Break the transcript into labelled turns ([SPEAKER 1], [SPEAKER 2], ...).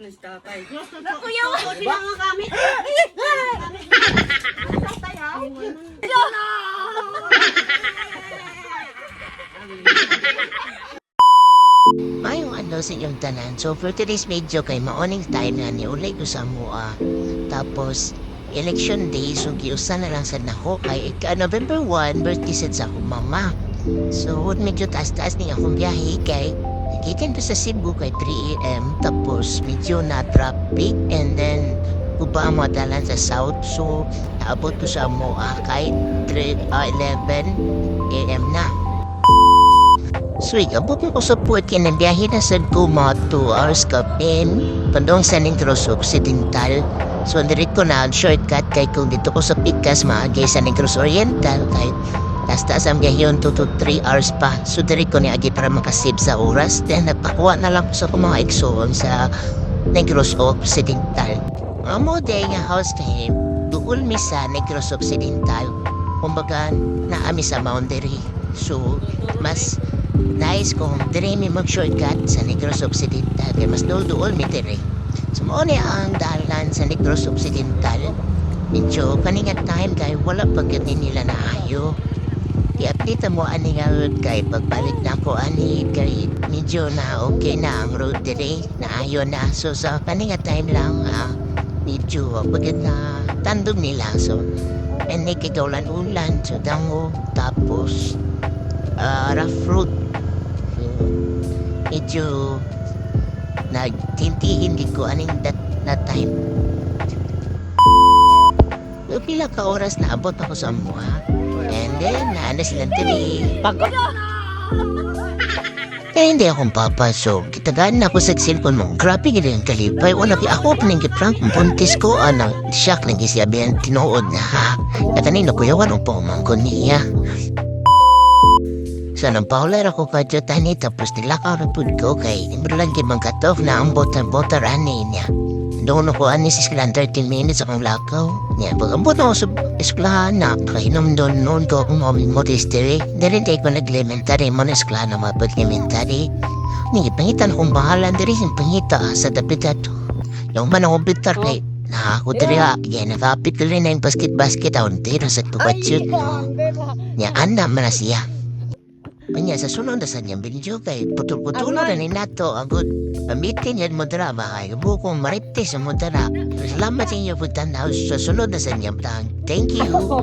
[SPEAKER 1] Nagtatay.
[SPEAKER 2] Kuya, sila nga kami.
[SPEAKER 3] Mayong ano sa inyong tanan. So for today's video kay maoning time na ni ulay ko sa mua. Tapos election day so giusa na lang sad nako kay ika November 1 birthday sad sa akong mama. So medyo taas-taas ni akong biyahe kay Gikan ko sa Cebu kay 3 a.m. Tapos medyo na traffic and then uba mo dalan sa south so naabot ko sa mua kay 3, ah, 11 a.m. na. Sweet, abot mo ko sa puwet kaya nabiyahe na sa Guma 2 hours ka pen. Pandong sa Negros Occidental. So, ndirit ko na ang shortcut kay kung dito ko sa Picas maagay sa Negros Oriental kay Basta sa biyahe 2 to 3 hours pa. So, dirit ko ni agi para makasave sa oras. Then, nagpakuha na lang ko sa mga igsoon sa Negros Occidental. Amo day nga house time, duol mi sa Negros Occidental. Kumbaga, naami sa boundary. So, mas Nais kong dire mi mag-shortcut sa Negros Occidental kay mas duol mi dire. So mao ni ang dalan sa Negros Occidental. Medyo kaningat time kay wala pa gyud ni nila naayo. I-update mo ani nga road kay pagbalik na ko ani kay medyo na okay na ang road dire naayo na. So sa kaningat time lang ah, medyo pagod na tandog nila. So and ulan so dango tapos ah, rough road So, medyo nagtintihin ko aning that, that time. Pila ka oras na abot ako sa amuha. And then, naana silang tiri.
[SPEAKER 2] Pagod.
[SPEAKER 3] Kaya hindi akong papasok. Kitagaan na ako sa cellphone mo. Grabe gila yung kalipay. Wala ki ako pa nang giprank. Buntis ko, anang siyak nang gisiyabihan. Tinuod na ha. At kanino ko yawan ang pumangkon niya. So nang paular ako ka tani tapos nilakaw na pud ko kay imbre lang kay magkatof na ang bota-bota rani niya. Doon ako ani sa eskwelahan 13 minutes akong lakaw. Niya, pag ambot ako sa eskwelahan na, kainom doon noon ko akong mga monastery. Dari tayo ko nag-elementary mo na eskwelahan na mapag elementary. Ni, pangitan akong bahala dari yung pangita sa dapitat. Yung man akong bitar kay Nakako diri ha, kaya nakapit ko rin na yung basket-basket ako tira sa tubatsyon. Niya, ana man na siya. Kanya sa sunod na sa niyang video kay putol-putol na ni nato ang good pamitin yan mo dara ba kay bukong maripte sa mo dara. Salamat sa inyo po tanaw sa sunod na sa niyang. Thank you.